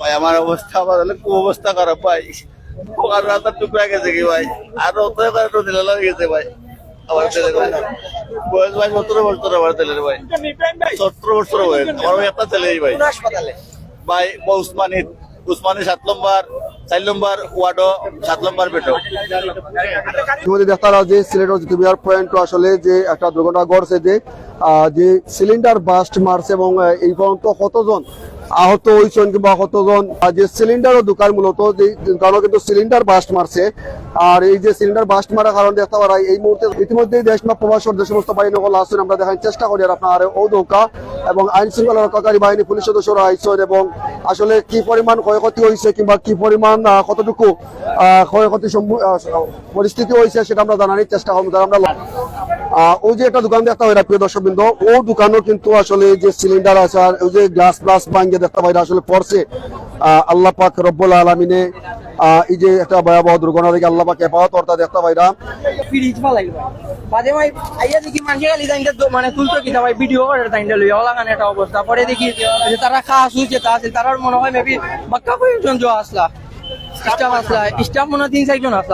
ভাই, আমার অবস্থা আমার হলে খুব অবস্থা খারাপ ভাই। পোকার রাতার টুকরা গেছে কি ভাই? আর অত তো দিলে লাগে গেছে ভাই। বয়স ভাই সতেরো বছর আমার ছেলের ভাই। বছর বয়স। আমার ভাই একটা ভাই। ভাই সাত নম্বর সাত দেখা যে যে একটা দুর্ঘটনা ঘটছে যে যে সিলিন্ডার বাস্ট মারছে এবং এই পর্যন্ত কতজন আহত হয়েছেন কিংবা কতজন যে সিলিন্ডারও দোকান মূলত, যে কারণ কিন্তু সিলিন্ডার বাস্ট মারছে। আর এই যে সিলিন্ডার বাস্ট মারার কারণে দেখতে পারা, এই মুহূর্তে ইতিমধ্যে দেশ বা প্রবাসর যে সমস্ত বাহিনী সকল আসছেন আমরা দেখার চেষ্টা করি আর আপনার ও নৌকা এবং আইন শৃঙ্খলা রক্ষাকারী বাহিনী, পুলিশ সদস্যরা আইসেন এবং আসলে কি পরিমাণ ক্ষয়ক্ষতি হয়েছে কিংবা কি পরিমাণ কতটুকু ক্ষয়ক্ষতি পরিস্থিতি হয়েছে সেটা আমরা জানানোর চেষ্টা করব। আমরা ওই যে একটা দোকান দেখতে পাই প্রিয় দর্শক বিন্দু ও দোকানও কিন্তু আসলে যে সিলিন্ডার আছে আর ওই যে গ্লাস গ্লাস ভাঙ্গে দেখতে পাই আসলে পড়ছে। আল্লাহ পাক রব্বুল আলমিনে এই যে একটা ভয়াবহ দুর্ঘটনা থেকে আল্লাহ পাক হেফাজত অর্থাৎ দেখতে পাইরা ফ্রিজ আইয়া দেখি মানে ভিডিও একটা অবস্থা। পরে দেখি তা মনে হয় মেবি বাক্কা স্টাফ মনে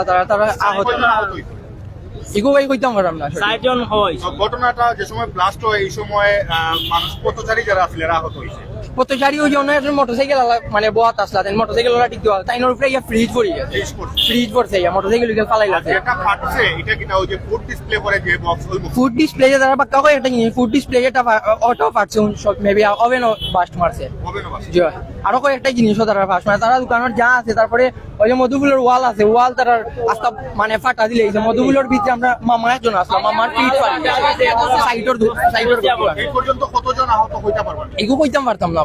তারা তারা আহত। ইগো ভাই কইতাম পারলাম না চারজন হয়। ঘটনাটা যে সময় ব্লাস্ট হয় এই সময় আহ, মানুষ পথচারী যারা আসলে এরা আহত হয়েছে। পথচারী ওই জন্য একজন মোটরসাইকেল মানে বোয়াত আসলা তাই মোটরসাইকেল ওলা ঠিক দেওয়া তাইনোর উপরে ইয়া ফ্রিজ পড়ি গেছে ফ্রিজ পড়ছে। ইয়া মোটরসাইকেল উইকেল ফালাই লাগছে যেটা ফাটছে এটা ওই যে ফুড ডিসপ্লে করে যে বক্স ওই ফুড ডিসপ্লে যে তারা কয় একটা জিনিস ফুড ডিসপ্লে যেটা অটো পারছে সব মেবি ওভেন বাস্ট মারছে হবে না বাস। জি আরও কয়েকটা জিনিসও তারা ফাঁস মানে তারা দোকানের যা আছে তারপরে ওই যে মধুফুলের ওয়াল আছে ওয়াল তারা আস্তা মানে ফাটা দিলে এই যে মধুফুলের ভিতরে আমরা মামা একজন আসলাম মামার পিঠ সাইডর সাইডর এই পর্যন্ত কতজন আহত হইতে পারবেন এগু কইতাম পারতাম না।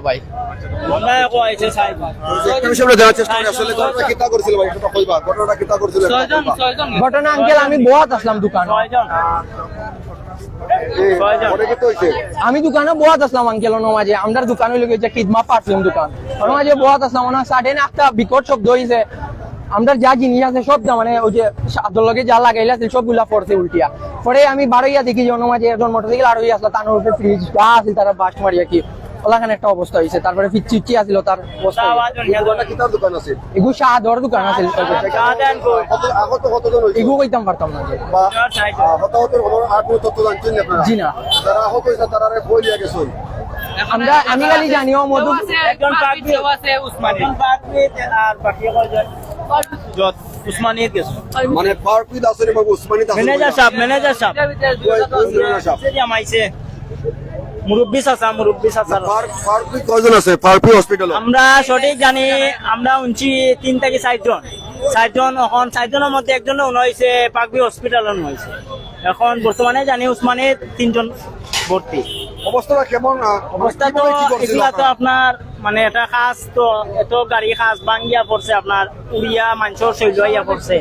ঘটনা আঙ্কেল আমি বোয়াত আসলাম দোকান। ছয়জন। এই, পরে কি তো হইছে? আমি দোকানে বোয়াত আসলাম আঙ্কেল ওনো মাঝে আমার দোকান গিয়ে কিদমা পারফিউম দোকান। ওনো মাঝে বোয়াত আসলাম ওনা সাডেন একটা বিকট শব্দ হইছে। আমরা যা জিনিস আছে সব যা মানে ওই যে সাদর লগে যা লাগাইলা আছে সবগুলা পড়ছে উল্টিয়া। পরে আমি বারোইয়া দেখি যে ওনো মাঝে একজন মোটরসাইকেল আর হইয়া আসলো তার উপরে ফ্রিজ যা আছে তারা বাস্ট মারিয়া কি ওলাখানে একটা অবস্থা হয়েছে। তারপরে ফিচ্ছি উচ্চি আসিল তার অবস্থা দোকান আছে? এগু শাহাদর দোকান আছে? এগু কইতাম পারতাম না? জি না। আমরা আমি খালি জানি মধু একজন পাকবি আছে উসমানী। আর বাকি গেছে মানে উসমানী ম্যানেজার সাহেব ম্যানেজার সাহেব। ম্যানেজার সাহেব। জামাইছে মুরব্বী চাচা মুরব্বী ফারুক আছে? ফারুক হসপিটালে আমরা সঠিক জানি আমরা উনছি তিন থেকে চারজন চারজন এখন চারজনের মধ্যে একজন হয়েছে পাকবি হসপিটালত হয়েছে এখন বর্তমানে জানি উসমানে তিনজন ভর্তি অবস্থাটা কেমন? অবস্থা তো এগুলা তো আপনারা? মানে এটা খাস তো এত গাড়ি খাস ভাঙ্গিয়া পড়ছে আপনার উড়িয়া মাংসর শৈল ইয়া পড়ছে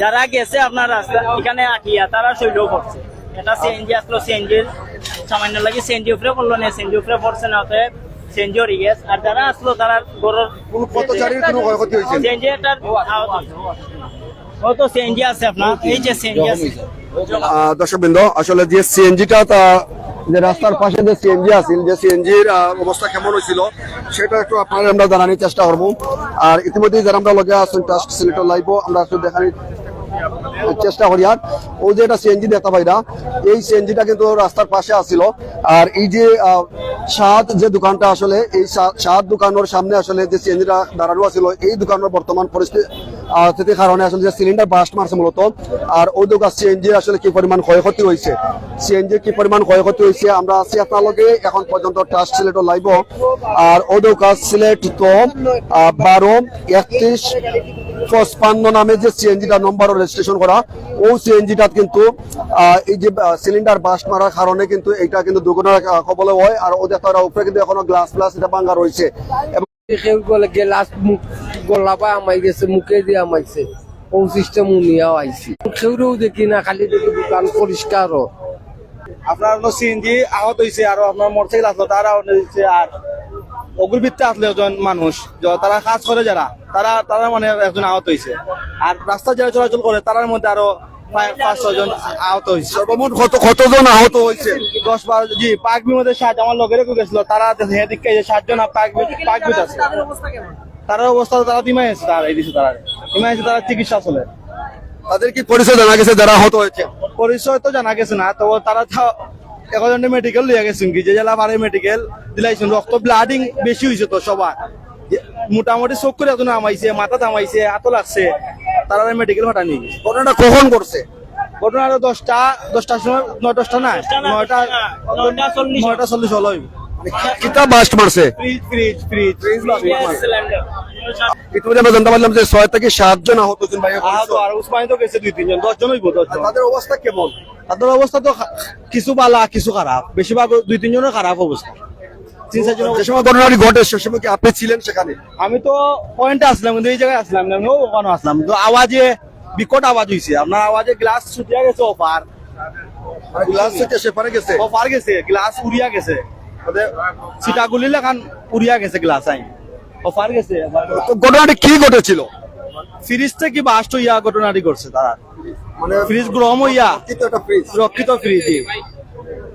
যারা গেছে আপনার রাস্তা এখানে আটিয়া তারা শৈল পড়ছে এটা সিএনজি আসলো সিএনজির সামান্য লাগে সিএনজি উপরে পড়ল না সিএনজি উপরে পড়ছে না অতএব আর যারা আসলো তারা গরুর কোনো পথচারীর কোনো ক্ষয়ক্ষতি হয়েছে? সিএনজি একটা ও তো আছে আপনার এই যে সিএনজি আছে। দর্শকবৃন্দ আসলে যে সিএনজিটা যে রাস্তার পাশে যে সিএনজি আছে যে সিএনজির অবস্থা কেমন হয়েছিল সেটা একটু আপনারা আমরা জানানোর চেষ্টা করব। আর ইতিমধ্যে যারা আমরা লগে আছেন টাস্ট সিলেক্টর লাইভ আমরা একটু দেখানোর চেষ্টা করি, আর ওই যে এটা সিএনজি দেখা পাইরা এই সিএনজিটা কিন্তু রাস্তার পাশে আসছিল আর এই যে সাত যে দোকানটা আসলে, এই সাত দোকানের সামনে আসলে যে সিএনজিটা দাঁড়ানো আছিল, এই দোকানের বর্তমান পরিস্থিতি স্থিতির কারণে আসলে সিলিন্ডার বাস্ট মারছে মূলত, আর ওই দোকান সিএনজি আসলে কি পরিমাণ ক্ষয়ক্ষতি হয়েছে? সিএনজি কি পরিমাণ ক্ষয়ক্ষতি হয়েছে? আমরা আছি এখন পর্যন্ত লাইভ আর সিলেট তো বারো, একত্রিশ নামে যে সিএনজিটা নম্বর রেজিস্ট্রেশন করা সিএনজিটা কিন্তু এই যে সিলিন্ডার বাস্ট মারার কারণে কিন্তু এটা কিন্তু দুর্ঘটনার কবলে হয়। আর ওদের তারা উপরে কিন্তু এখনও গ্লাস গ্লাস এটা ভাঙ্গা রয়েছে। গেলাস মুখ গলা পায় আমাই গেছে, মুখে দিয়ে আমাইছে ও সিস্টেম উনিয়াও আইছি। কেউ দেখি না, খালি দেখি দোকান পরিষ্কার। আপনার হলো সিএনজি আহত হয়েছে আর আপনার মোটরসাইকেল আসলো, তারা হয়েছে আর অগ্রবৃত্তে আসলে একজন মানুষ তারা কাজ করে যারা, তারা তারা মানে একজন আহত হয়েছে আর রাস্তা যারা চলাচল করে, তারার মধ্যে আরও পাঁচ- পাঁচ ছজন আহত হয়েছে। সর্বমোট কত কতজন আহত হয়েছে? দশ বারো জি পাকবির মধ্যে সাত আমার লগের গেছিল তারা হেদিকে সাতজন পাকবি পাকবিত আছে। তার অবস্থা তারা দিমাই আছে তারা এই দিছে তারা। দিমাই আছে তারা চিকিৎসা চলে। তাদের কি পরিচয় জানা গেছে যারা আহত হয়েছে? পরিচয় তো জানা গেছে না তো তারা একজনে মেডিকেল লিয়ে গেছেন কি যে জেলা পারে মেডিকেল দিলাইছেন রক্ত ব্লাডিং বেশি হয়েছে তো সবার। মোটামুটি চোখ করে আমাইছে মাথা থামাইছে হাতও লাগছে। তারা মেডিকেল হঠাৎ নিয়ে গেছে। ঘটনাটা কখন করছে ঘটনা দশটা দশটার সময় নয় দশটা না নয়টা নয়টা চল্লিশ। হলো। কিতা বাস্ট মারছে? ইতিমধ্যে আমরা জানতে পারলাম যে ছয় থেকে সাতজন আহত ভাই আহত আর উসমানি তো গেছে দুই তিনজন দশজন হইব দশজন। তাদের অবস্থা কেমন? তাদের অবস্থা তো কিছু বালা কিছু খারাপ। বেশিরভাগ দুই তিনজনের খারাপ অবস্থা। তিন চারজন যে সময় ঘটনাটি ঘটে সে সময় কি আপনি ছিলেন সেখানে? আমি তো পয়েন্টে আসলাম কিন্তু এই জায়গায় আসলাম না ওখানে আসলাম। তো আওয়াজে বিকট আওয়াজ হয়েছে আপনার আওয়াজে গ্লাস ছুটিয়া গেছে মানে গ্লাস থেকে সেপারে গেছে? গেছে গ্লাস উড়িয়া গেছে। সিটাগুলি লাগান উড়িয়া গেছে গ্লাস আই। অফার গেছে ঘটনাটি কি ঘটেছিল? ফ্রিজ থেকে বাস্ট হইয়া ঘটনাটি করছে তারা মানে ফ্রিজ গরম হইয়া ফ্রিজ রক্ষিত ফ্রিজ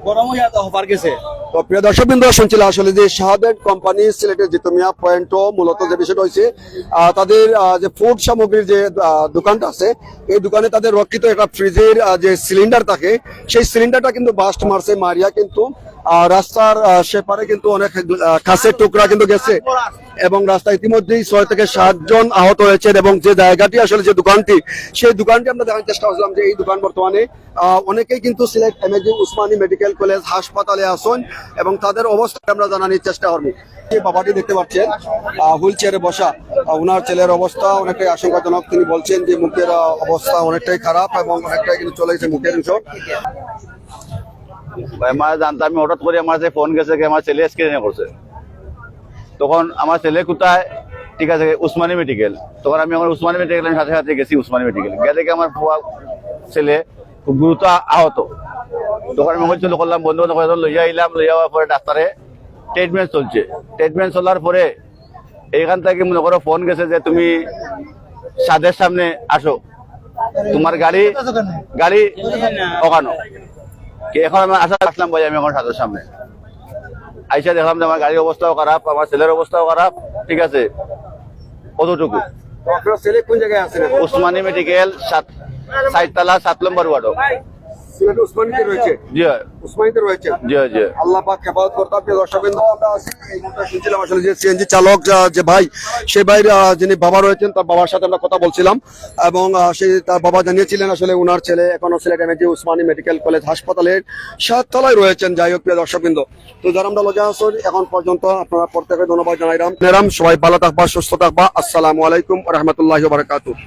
গরম হইয়া তো গেছে। তো প্রিয় দর্শক বিন্দু শুনছিল আসলে যে শাহাদাত কোম্পানি সিলেটের জিতমিয়া পয়েন্ট মূলত যে বিষয়টা হয়েছে তাদের যে ফুড সামগ্রীর যে দোকানটা আছে, এই দোকানে তাদের রক্ষিত একটা ফ্রিজের যে সিলিন্ডার থাকে, সেই সিলিন্ডারটা কিন্তু বাস্ট মারছে মারিয়া কিন্তু রাস্তার সেপারে কিন্তু অনেক কাছের টুকরা কিন্তু গেছে। এবং রাস্তা ইতিমধ্যেই ছয় থেকে সাতজন আহত হয়েছেন এবং যে জায়গাটি আসলে যে দোকানটি, সেই দোকানটি আমরা দেখার চেষ্টা করছিলাম যে এই দোকান বর্তমানে অনেকেই কিন্তু Sylhet MAG Osmani medical college হাসপাতালে আসুন এবং তাদের অবস্থা আমরা জানানোর চেষ্টা করব। যে বাবাটি দেখতে পাচ্ছেন হুইল চেয়ারে বসা ওনার ছেলের অবস্থা অনেকটাই আশঙ্কাজনক। তিনি বলছেন যে মুখের অবস্থা অনেকটাই খারাপ এবং অনেকটাই কিন্তু চলে গেছে মুখের অংশ। মা জানতাম আমি হঠাৎ করে আমার ফোন গেছে কি আমার ছেলে স্ক্রিনে করছে তখন আমার ছেলে কোথায়? ঠিক আছে উসমানী মেডিকেল তখন আমি আমার উসমানী মেডিকেল সাথে সাথে গেছি উসমানী মেডিকেল গিয়ে দেখে আমার ফুয়া ছেলে খুব গুরুত্ব আহত। তখন আমি হচ্ছিল করলাম বন্ধু বান্ধব লইয়া আইলাম লইয়া যাওয়ার পরে ডাক্তারে ট্রিটমেন্ট চলছে। ট্রিটমেন্ট চলার পরে এইখান থেকে মনে করো ফোন গেছে যে তুমি সাদের সামনে আসো। তোমার গাড়ি গাড়ি ওখানো। কি এখন আমি আশা রাখলাম ভাই আমি এখন সাদের সামনে। আইসা দেখলাম যে আমার গাড়ির অবস্থাও খারাপ আমার ছেলের অবস্থাও খারাপ ঠিক আছে? কতটুকু? আপনার ছেলে কোন জায়গায় এখন? উসমানী মেডিকেল সাত সাইতলা সাত নম্বর ওয়ার্ডও। সিলেট উসমানীতে রয়েছে। জি। উসমানীতে রয়েছে। জি জি। আল্লাহ পাক হেফাজত করতে আপনি দর্শকবৃন্দ আমরা আছি। এই মুহূর্তে শুনছিলাম আসলে যে সিএনজি চালক যে ভাই সেই যিনি বাবা রয়েছেন তার বাবার সাথে আমরা কথা বলছিলাম। এবং সেই তার বাবা জানিয়েছিলেন আসলে উনার ছেলে এখনও Sylhet MAG Osmani medical college হাসপাতালের সাততলায় রয়েছেন। যাই হোক প্রিয় দর্শকবৃন্দ তো যারা আমরা লজা আসুন এখন পর্যন্ত আপনারা প্রত্যেকে ধন্যবাদ জানাইলাম। নেরাম সবাই ভালো থাকবা সুস্থ থাকবা। আসসালামু আলাইকুম রহমতুল্লাহ বারকাতুহ।